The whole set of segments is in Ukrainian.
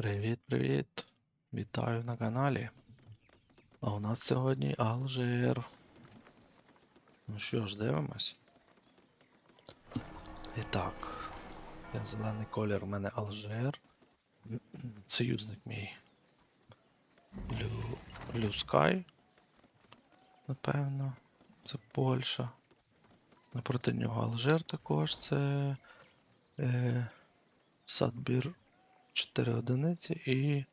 Привіт-привіт! Вітаю на каналі. А у нас сьогодні Алжир. Ну що ж, дивимось. І так, зелений колір у мене Алжир. Союзник мій. Лю... Люскай. Напевно. Це Польща. Напроти нього Алжир також це. Е... Садбір 4 одиниці і.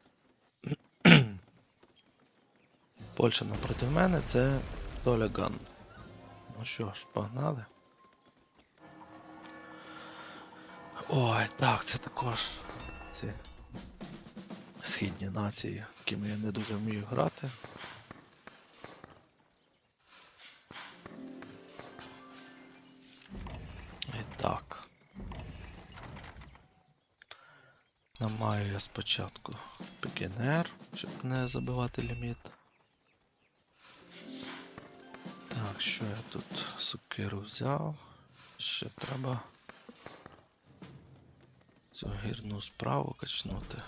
Польща напроти мене це Толяган. Ну що ж, погнали. Ой, так, це також ці східні нації, якими я не дуже вмію грати. Я спочатку пікінер, щоб не забивати ліміт. Так, що я тут сукиру взяв? Ще треба цю гірну справу качнути.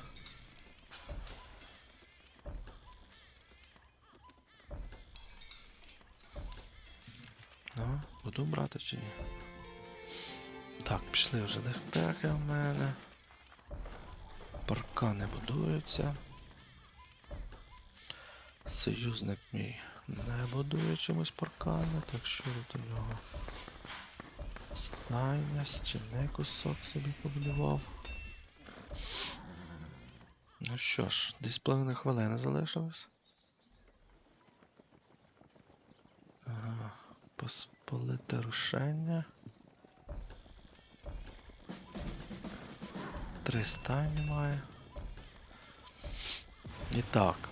Ну, буду брати чи ні? Так, пішли вже легпеки в мене. Паркани будуються. Союзник мій не будує чимось паркани, так що тут у нього стайня, стіни кусок собі побудував. Ну що ж, десь половина хвилини залишилось. Ага, посполите рушення. Три стайні має. І так.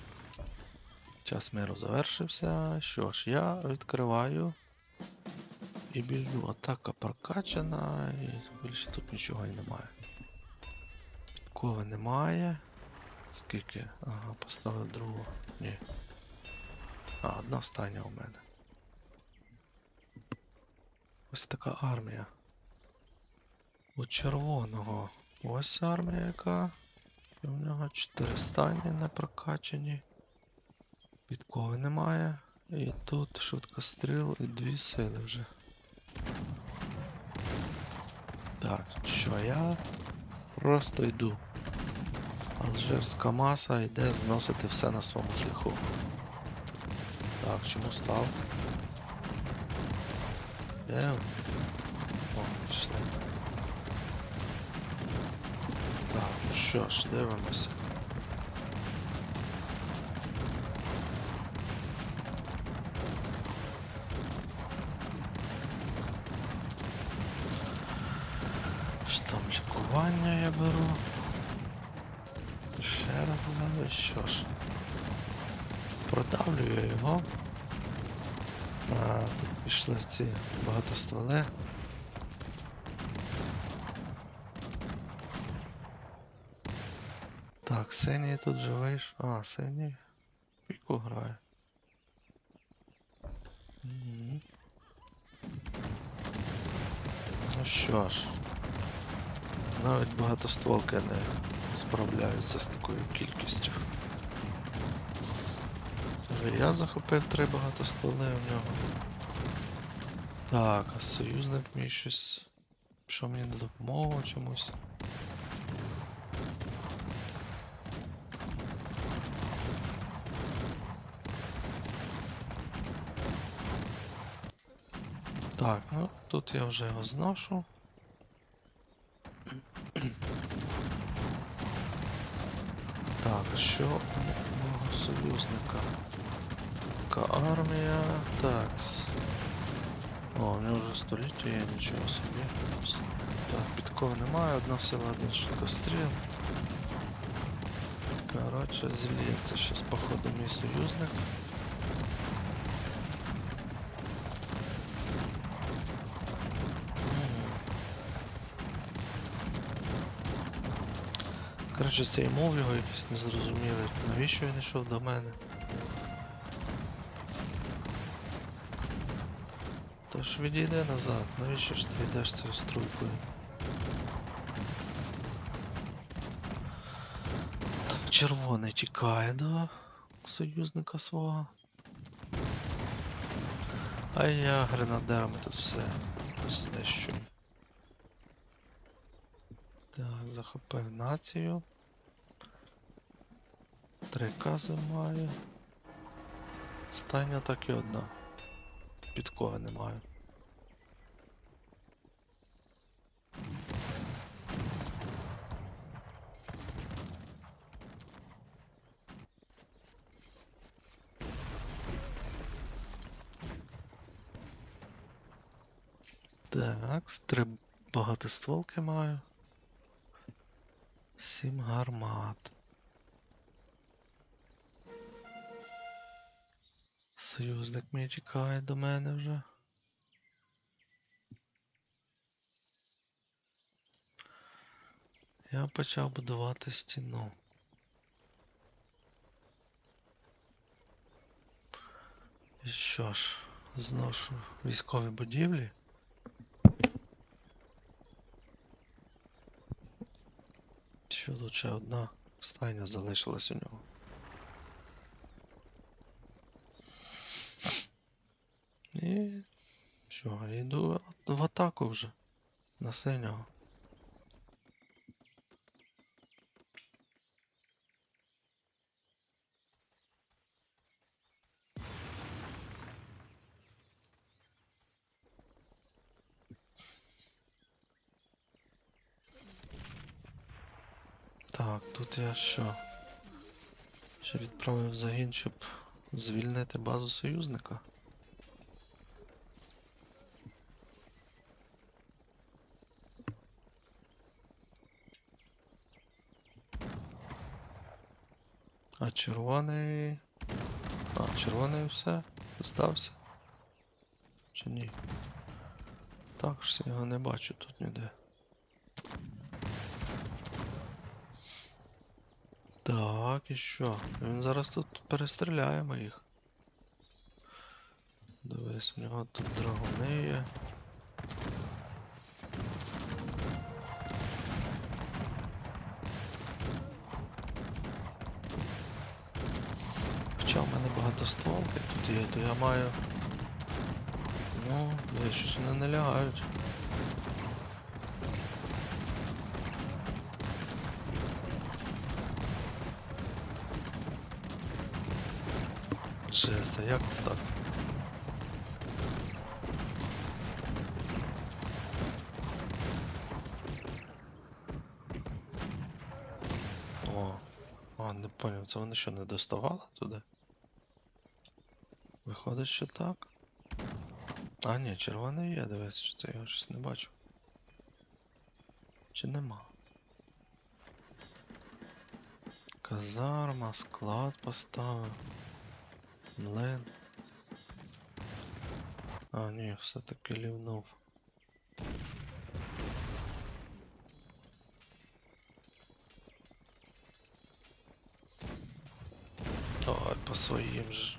Час миру завершився. Що ж, я відкриваю і біжу. Атака прокачана і більше тут нічого і немає. Підкови немає. Скільки? Ага, поставив другу. Ні. А, одна стайня у мене. Ось така армія. У червоного. Ось армія яка. І в нього 4 стайні не прокачані. Підкови немає. І тут швидкостріл і дві сили вже. Так, що я просто йду. Алжирська маса йде зносити все на своєму шляху. Так, чому став? Де? О, пішли. Так, ну що ж, дивимося. Штам лікування я беру. Ще раз граю, що ж. Продавлюю його. А, тут пішли ці багатостволи. Так, синій тут вийшов. А, синій. Піку грає. Мгм. Ну що ж. Навіть багатостволки не справляються з такою кількістю. Вже я захопив три багатостволи в нього. Так, а союзник мій щось. Що мені на допомогу чомусь? Так, ну тут я вже його зношу. Так, що мого союзника? Така армія. Такс. О, у нього вже століття є, нічого собі. Так, підков немає, одна сила, один швидкостріл. Коротше, зільється щас походу мій союзник. Коротше, цей мов його якийсь незрозумілий. Навіщо він йшов до мене? Тож відійди назад, навіщо ж ти йдеш цією струйкою? Червоний тікає до союзника свого. А я гренадерами тут все знищу. Так, захопив націю. Три кази маю. Стайня так і одна. Підкови не маю. Так, три багатостволки маю. Сім гармат. Союзник мій тікає до мене вже. Я почав будувати стіну. І що ж, зношу військові будівлі. Що ще одна стайня залишилась у нього. І що, йду в атаку вже на синього. Так, тут я що? Ще відправив загін, щоб звільнити базу союзника. А червоний. А, червоний все. Здався. Чи ні? Також я його не бачу тут ніде. Так, і що? Він зараз тут перестріляє моїх. Дивись, у нього тут драгуни є. Хоча в мене багато стволки тут є, то я маю. Ну, дивись, щось вони не лягають. А як це так? О, а, не поняв, це вони що, не доставали туди? Виходить, що так. А, ні, червоний є, дивись, що це я щось не бачу. Чи нема? Казарма, склад поставив. Млин. А, ні, все-таки лівнув. Давай по своїм же.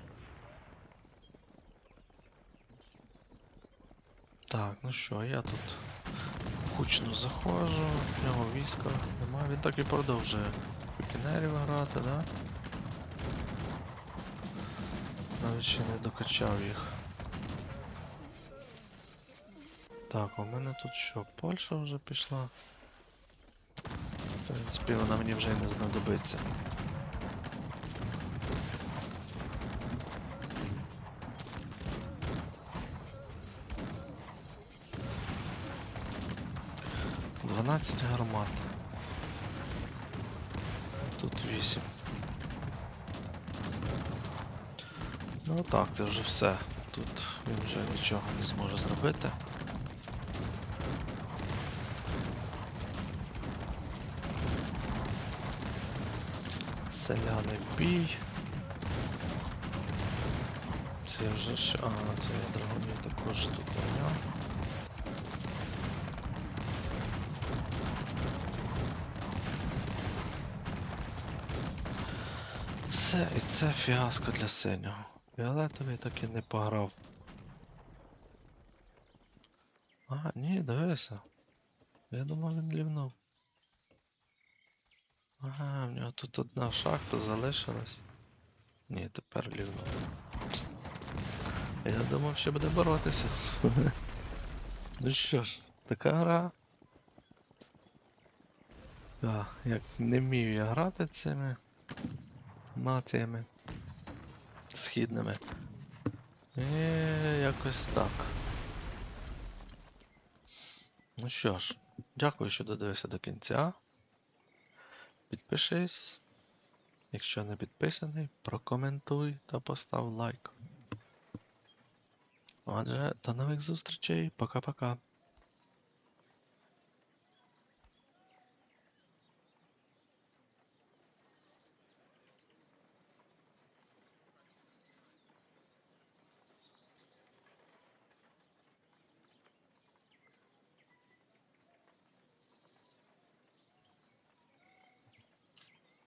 Так, ну що, я тут кучно заходжу, в нього війська немає, він так і продовжує пікінерів грати, да? Навіть ще не докачав їх. Так, у мене тут що, Польща вже пішла? В принципі, вона мені вже й не знадобиться. Дванадцять гармат. Тут вісім. Ну так, це вже все. Тут він вже нічого не зможе зробити. Селяни бій. Це вже що. А, це я драгонів також тут наняв. Все, і це фіаско для синього. Фіолетовий так і не пограв. А, ні, дивися. Я думав він лівнув. Ага, в нього тут одна шахта залишилась. Ні, тепер лівно. Я думав, що буде боротися. ну що ж, така гра. Да, як не вмію я грати цими націями східними. І якось так. Ну що ж, дякую, що додивився до кінця. Підпишись. Якщо не підписаний, прокоментуй та постав лайк. Отже, до нових зустрічей. Пока-пока.